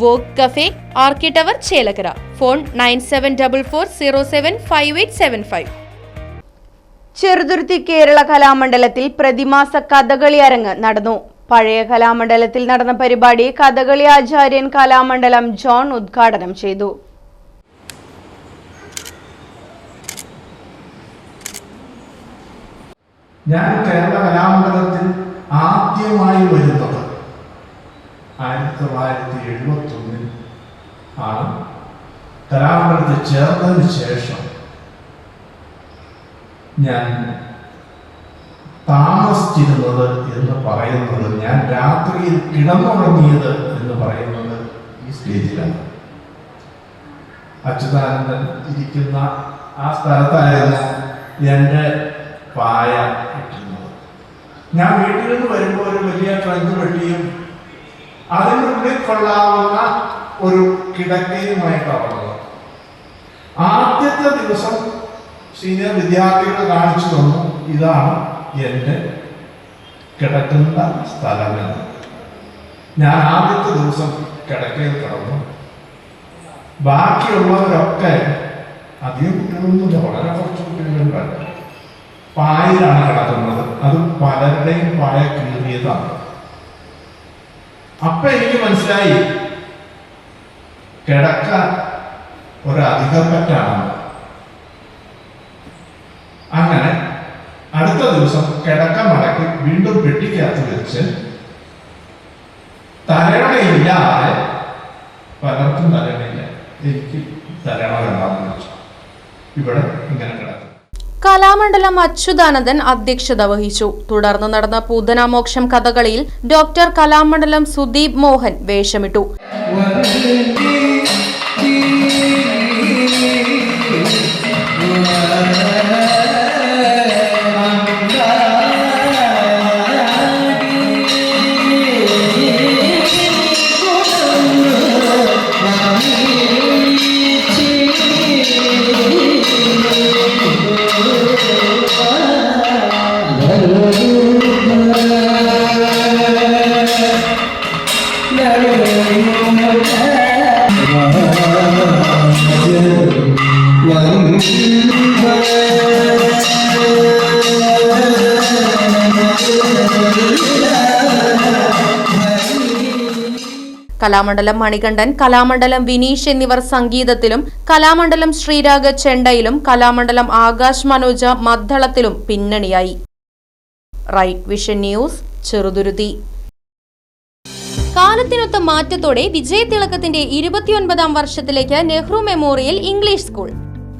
Wok cafe Arki tower Chelakkara. Phone nine seven double four zero seven five eight seven five. Cheruthuruthy Kerala കലാമണ്ഡലത്തിൽ പ്രതിമാസ കഥകളി അരങ്ങ് നടന്നു. പഴയ കലാമണ്ഡലത്തിൽ നടന്ന പരിപാടി കഥകളി ആചാര്യൻ കലാമണ്ഡലം ജോൺ ഉദ്ഘാടനം ചെയ്തു. ഞാൻ കേരള കലാമണ്ഡലത്തിൽ ആദ്യമായി വരുന്നത് ആയിരത്തി തൊള്ളായിരത്തി എഴുപത്തി ഒന്നിൽ ആണ് കലാമണ്ഡലത്തിൽ ചേർന്നതിന് ശേഷം ഞാൻ താമസിച്ചിരുന്നത് എന്ന് പറയുന്നത് ഞാൻ രാത്രിയിൽ കിടന്നുറങ്ങിയത് എന്ന് പറയുന്നത് ഈ സ്റ്റേജിലാണ്. അച്യുതാനന്ദൻ ഇരിക്കുന്ന ആ സ്ഥലത്തായിരുന്നു എന്റെ പായ കിട്ടുന്നത് ഞാൻ വീട്ടിൽ നിന്ന് വരുമ്പോൾ ഒരു വലിയ ട്രങ്ക് പെട്ടിയും അതിനുള്ളിൽ കൊള്ളാവുന്ന ഒരു കിടക്കയുമായിട്ടാണ് ആദ്യത്തെ ദിവസം സീനിയർ വിദ്യാർത്ഥികൾ കാണിച്ചു തന്നു ഇതാണ് എന്റെ കിടക്കുന്ന സ്ഥലമെന്ന് ഞാൻ ആദ്യത്തെ ദിവസം കിടക്കയിൽ കിടന്നു. ബാക്കിയുള്ളവരൊക്കെ അധികം കുട്ടികളൊന്നുമില്ല വളരെ കുറച്ച് കുട്ടികളുണ്ട്. പായയിലാണ് കിടക്കുന്നത്. അത് പലരുടെയും പായ കീറിയതാണ്. അപ്പൊ എനിക്ക് മനസ്സിലായി. കിടക്ക ഒരധികപ്പറ്റാണ്. അങ്ങനെ അടുത്ത ദിവസം കിടക്ക മടക്കി വീണ്ടും പെട്ടിക്കകത്ത് വെച്ച് തലയണയില്ലാതെ പലർക്കും തലയണയില്ല എനിക്ക് തലയണ വേണ്ടാന്ന് വെച്ചു. ഇവിടെ ഇങ്ങനെ കിടക്കും. കലാമണ്ഡലം അച്യുതാനന്ദൻ അധ്യക്ഷത വഹിച്ചു. തുടർന്ന് നടന്ന പൂതനാമോക്ഷം കഥകളിയിൽ ഡോക്ടർ കലാമണ്ഡലം സുദീപ് മോഹൻ വേഷമിട്ടു. കലാമണ്ഡലം മണികണ്ഠൻ കലാമണ്ഡലം വിനീഷ് എന്നിവർ സംഗീതത്തിലും കലാമണ്ഡലം ശ്രീരാഗ ചെണ്ടയിലും കലാമണ്ഡലം ആകാശ് മനോജ മദ്ദളത്തിലും പിന്നണിയായി. റൈറ്റ് വിഷൻ ന്യൂസ് ചെറുതുരുതി കാലത്തിനൊത്ത മാറ്റത്തോടെ വിജയതിളക്കത്തിന്റെ ഇരുപത്തിയൊൻപതാം വർഷത്തിലേക്ക് നെഹ്റു മെമ്മോറിയൽ ഇംഗ്ലീഷ് സ്കൂൾ.